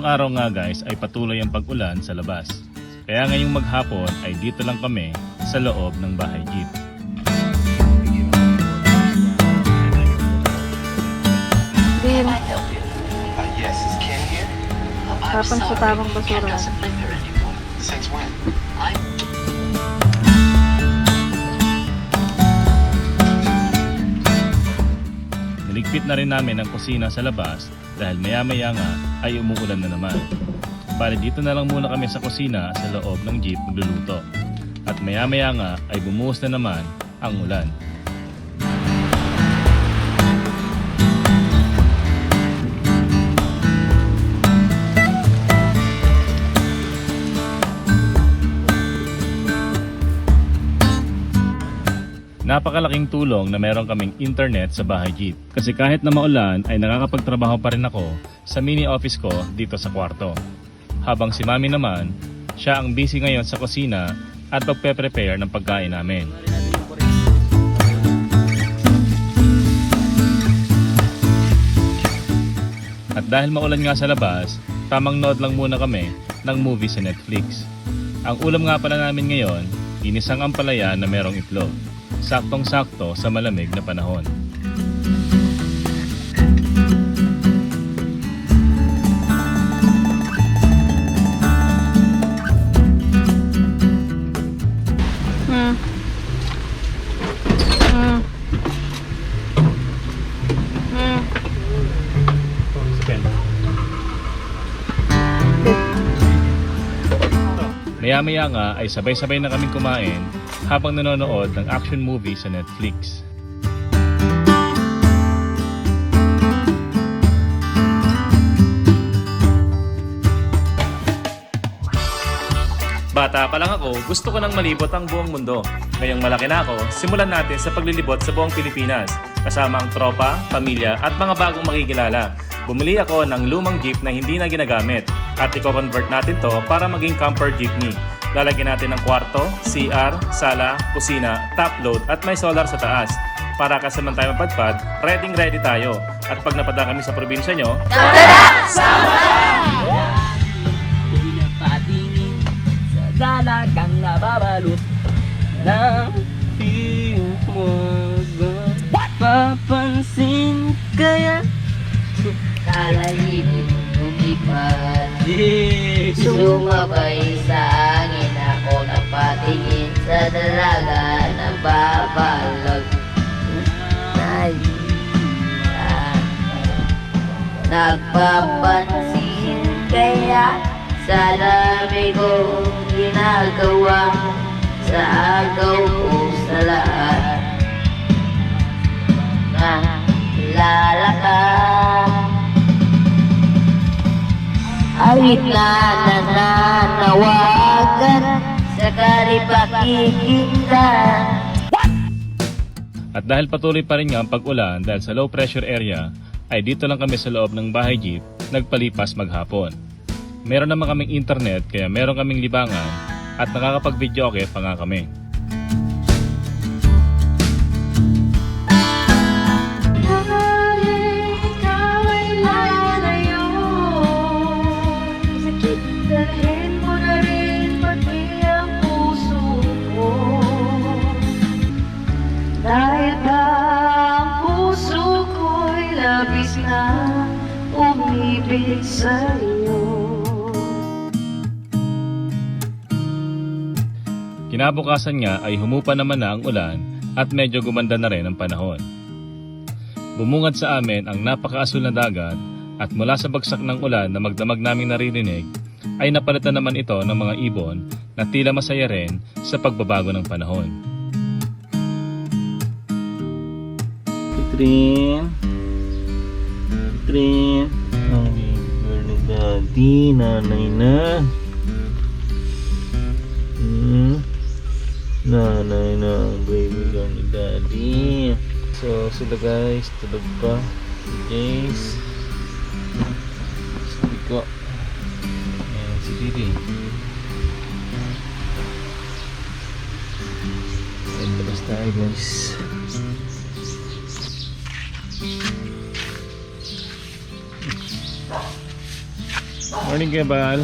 Ngayong araw nga guys ay patuloy ang pag-ulan sa labas. Kaya ngayong maghapon ay dito lang kami sa loob ng bahay jeep. Din, Uh, yes, is Ken here? tapang sa tamang basura. Since when? Niligpit na rin namin ang kusina sa labas dahil maya-maya nga ay umuulan na naman. Bali dito na lang muna kami sa kusina sa loob ng jeep magluluto. At maya-maya nga ay bumuhos na naman ang ulan. Napakalaking tulong na meron kaming internet sa bahay jeep. Kasi kahit na maulan ay nakakapagtrabaho pa rin ako sa mini office ko dito sa kwarto. Habang si mami naman, siya ang busy ngayon sa kusina at pagpe-prepare ng pagkain namin. At dahil maulan nga sa labas, tamang nood lang muna kami ng movie sa Netflix. Ang ulam nga pala namin ngayon, inisang ampalaya na merong itlog. Saktong-sakto sa malamig na panahon. Hmm. Hmm. Hmm. Maya-maya nga ay sabay-sabay na kaming kumain habang nanonood ng action movie sa Netflix. Bata pa lang ako, gusto ko nang malibot ang buong mundo. Ngayong malaki na ako, simulan natin sa paglilibot sa buong Pilipinas. Kasama ang tropa, pamilya at mga bagong makikilala. Bumili ako ng lumang jeep na hindi na ginagamit at i-convert natin to para maging camper jeepney. Lalagyan natin ng kwarto, CR, sala, kusina, top load at may solar sa taas. Para kasaman tayo mapadpad, ready ready tayo. At pag napadaan kami sa probinsya nyo, Pinapatingin sa dalagang nababalot ng hiwaga Papansin kaya Kalalibig lumipad di Sumabay sa dalaga Nababalag Nalimutan Nagpapansin kaya Sa dami ko ginagawa Sa agaw ko sa lahat. Nalalakad Awit na nananawagan Sa karipakikinggan At dahil patuloy pa rin nga ang pag-ulan dahil sa low pressure area, ay dito lang kami sa loob ng bahay jeep nagpalipas maghapon. Meron naman kaming internet kaya meron kaming libangan at nakakapag-video okay pa nga kami. Sa'yo Kinabukasan nga ay humupa naman na ang ulan at medyo gumanda na rin ang panahon. Bumungad sa amin ang napakaasul na dagat at mula sa bagsak ng ulan na magdamag naming naririnig ay napalitan naman ito ng mga ibon na tila masaya rin sa pagbabago ng panahon. Ang bigger daddy Nanay na. Hmm. Nanay na baby girl ni daddy. So sila guys Tulog pa. Jace Si Pico Ayan si Didi. Ayan labas tayo guys Morning Morning, Kebal.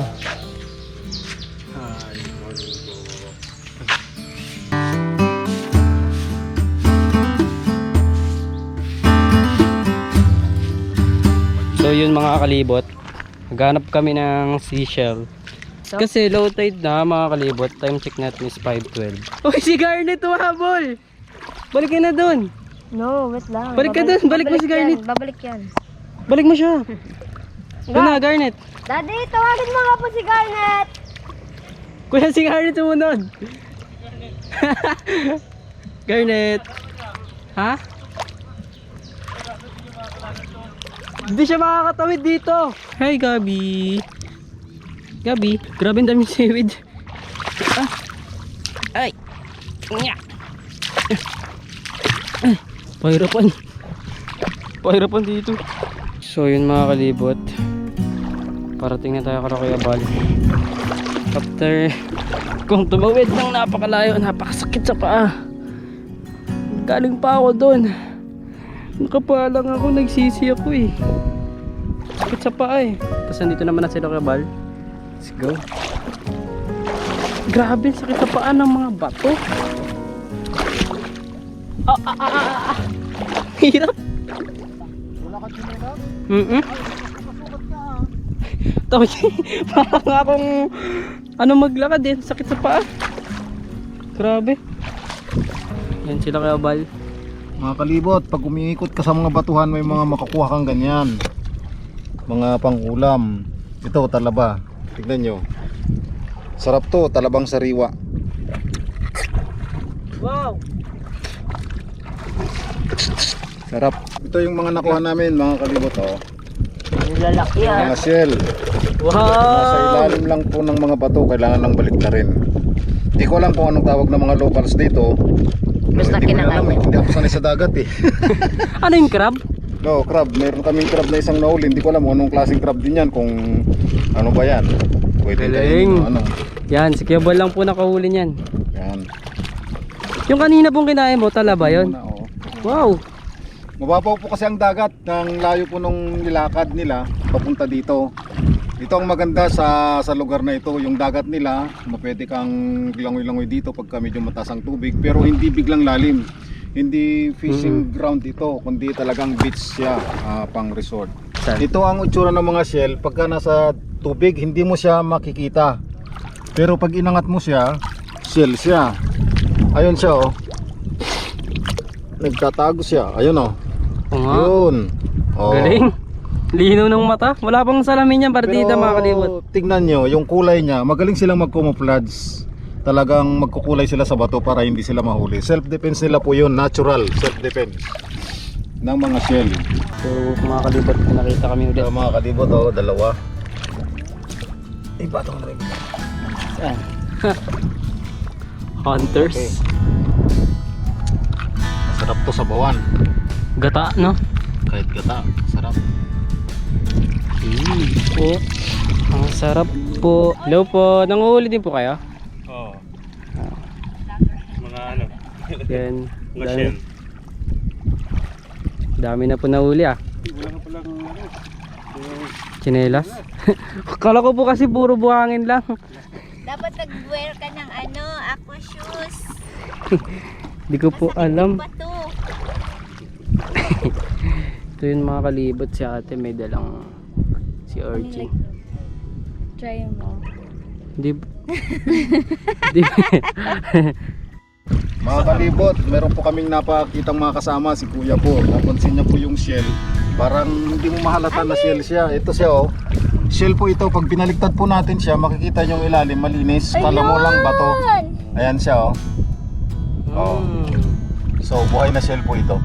So yun mga kalibot, naghanap kami ng seashell. Kasi low tide na mga kalibot, time check natin is 5.12. Uy, si Garnet habol! Balik ka na dun! No, wait lang. Balik ka dun, balik mo si Garnet. Yan, babalik yan. Balik mo siya! Doon na, Garnet! Daddy, tawagin mo nga po si Garnet. Kuya si Garnet sumunod! Garnet! Ha? Hindi siya makakatawid dito! Hi, Gabi! Gabi, grabe ang daming seaweed. Ah. Ay! Nya! Ay! Pahirapan! Pahirapan dito. So yun mga kalibot. Parating na tayo kala Kuya Bal. After kung tumawid ng napakalayo, napakasakit sa paa. Galing pa ako doon. Nakapalang ako, nagsisi ako eh. Sakit sa paa eh. Tapos nandito naman na sila Kuya Bal. Let's go. Grabe, sakit sa paa ng mga bato. Ah, ah, ah, ah, ah. Hirap. Wala ka Mm Tapos, parang akong ano maglakad din, sakit sa paa. Grabe. Yan sila kaya bal. Mga kalibot, pag umiikot ka sa mga batuhan, may mga makakuha kang ganyan. Mga pangulam. Ito, talaba. Tignan nyo. Sarap to, talabang sariwa. Wow! Sarap. Ito yung mga nakuha namin, mga kalibot. Oh. Lalaki ah. Mga shell. Nasa Wow! ilalim lang po ng mga bato, kailangan ng balik na rin. Hindi ko alam kung anong tawag ng mga locals dito. Basta alam kinakain. Hindi ako sanay sa dagat eh. Ano yung crab? No, crab. Meron kaming crab na isang nahuli. Hindi ko alam kung anong klaseng crab din yan. Kung ano ba yan. Pwede Galing. ano. Yan, si Kuya Bal lang po nakahuli niyan. Yan. Yung kanina pong kinain mo, tala ba yun? Muna, oh. Wow! Mababaw po kasi ang dagat ng layo po nung nilakad nila papunta dito. Ito ang maganda sa sa lugar na ito, yung dagat nila, mapwede kang langoy-langoy dito pagka medyo mataas ang tubig, pero hindi biglang lalim. Hindi fishing ground ito, kundi talagang beach siya, ah, pang resort. Saan? Ito ang itsura ng mga shell, pagka nasa tubig, hindi mo siya makikita. Pero pag inangat mo siya, shell siya. Ayun siya oh. Nagtatago siya. Ayun oh. Oo nga. Yun. Oh. Galing. Linaw ng mata. Wala pang salamin yan, partida Pero, mga kalibot. Tignan nyo, yung kulay niya, magaling silang mag-camouflage. Talagang magkukulay sila sa bato para hindi sila mahuli. Self-defense nila po yun, natural self-defense ng mga shell. So mga kalibot, nakita kami ulit. Ito mga kalibot, oh, dalawa. Ay, batong na rin. Saan? Hunters. Okay. Masarap to sa bawan. Gata, no? Kahit gata, sarap. Mm, po. Ang sarap po. Hello po. Nanguhuli din po kayo? Oo. Mga ano, Yan. mga Dami, shell. dami na po nahuli ah. Wala ka palang ano. Chinelas. Kala ko po kasi puro buhangin lang. Dapat nag-wear ka ng ano, aqua shoes. Hindi ko po alam. Bato. Ito yung mga kalibot si ate may dalang si Orchie. Try mo. Hindi. Hindi. Mga kalibot, meron po kaming napakitang mga kasama, si kuya po. Napansin niya po yung shell. Parang hindi mo mahalata na shell siya. Ito siya oh. Shell po ito, pag binaliktad po natin siya, makikita niyo yung ilalim, malinis. Kala mo lang bato. Ayan siya oh. Oh. Mm. So, buhay na shell po ito.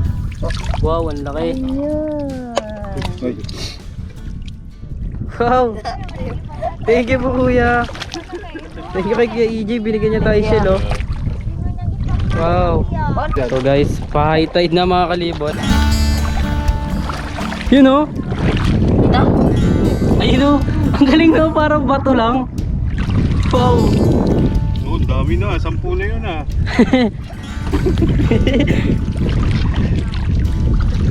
Wow, ang laki. Wow. Thank you po kuya. Thank you kay Kuya EJ, binigyan niya tayo shell oh. Wow. So guys, pa-high tide na mga kalibot. Yun oh. Ayun oh. Ang galing no, parang bato lang. Wow. Oo, dami na. Sampu na yun ah.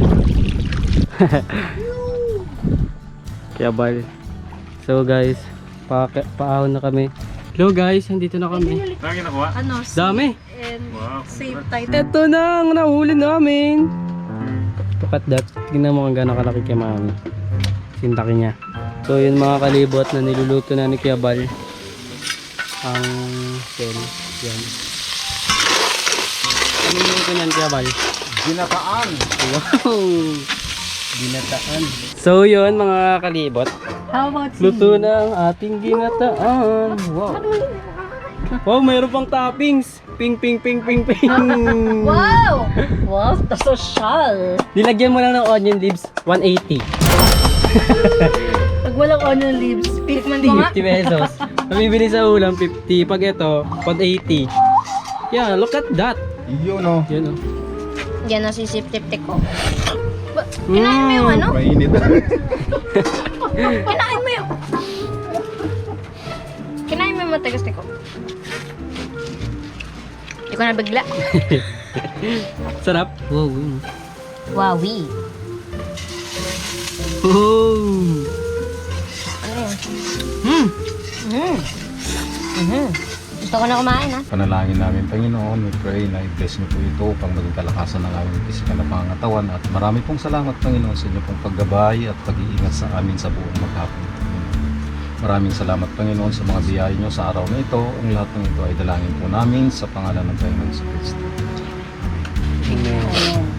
Kaya bal. So guys, pa paahon na kami. Hello guys, andito na kami. Lagi nakuha? Ano, Dami! Wow. save tayo. Ito na ang nahuli namin. Look at that. Tingnan mo kung gaano kalaki kay mami. Sintaki niya. So yun mga kalibot na niluluto na ni Kuya Bal. Ang shell. Yan. Ano niluluto na ni Kuya Bal? Ginataan. Wow! Ginataan. So yun mga kalibot. How about Luto na ang ating ginataan. Wow. Wow, mayroon pang toppings. Ping, ping, ping, ping, ping. Wow! Wow, the social. Nilagyan mo lang ng onion leaves, 180. Pag walang onion leaves, tikman mo nga. 50 pesos. Mabibili sa ulam, 50. Pag ito, 180. Yeah, look at that. Yun oh. Yun oh. Yan ang sisip-tip-tik ko. Kinain mo yung ano? Mainit. Kinain mo yung... Kinain mo yung matagas ko. Hindi ko na bigla. Sarap. Wow. yun. Wowie. Oh. Gusto ko na kumain ha. Panalangin namin Panginoon, we pray na i-bless niyo po ito pang maging kalakasan ng aming pisikal na pangatawan at marami pong salamat Panginoon sa inyo pong paggabay at pag-iingat sa amin sa buong maghapon. Maraming salamat Panginoon sa mga biyaya niyo sa araw na ito. Ang lahat ng ito ay dalangin po namin sa pangalan ng Panginoon sa Kristo. Alaungga.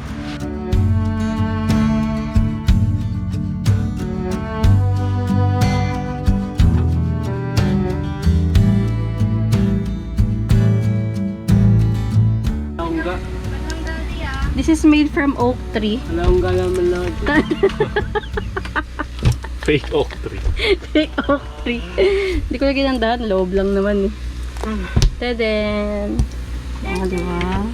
Is made from oak tree. Alaungga naman lang. Fake oak tree. Fake oak tree. Hindi ko lagi nandahan. Loob lang naman eh. Teden. Oh, di ba?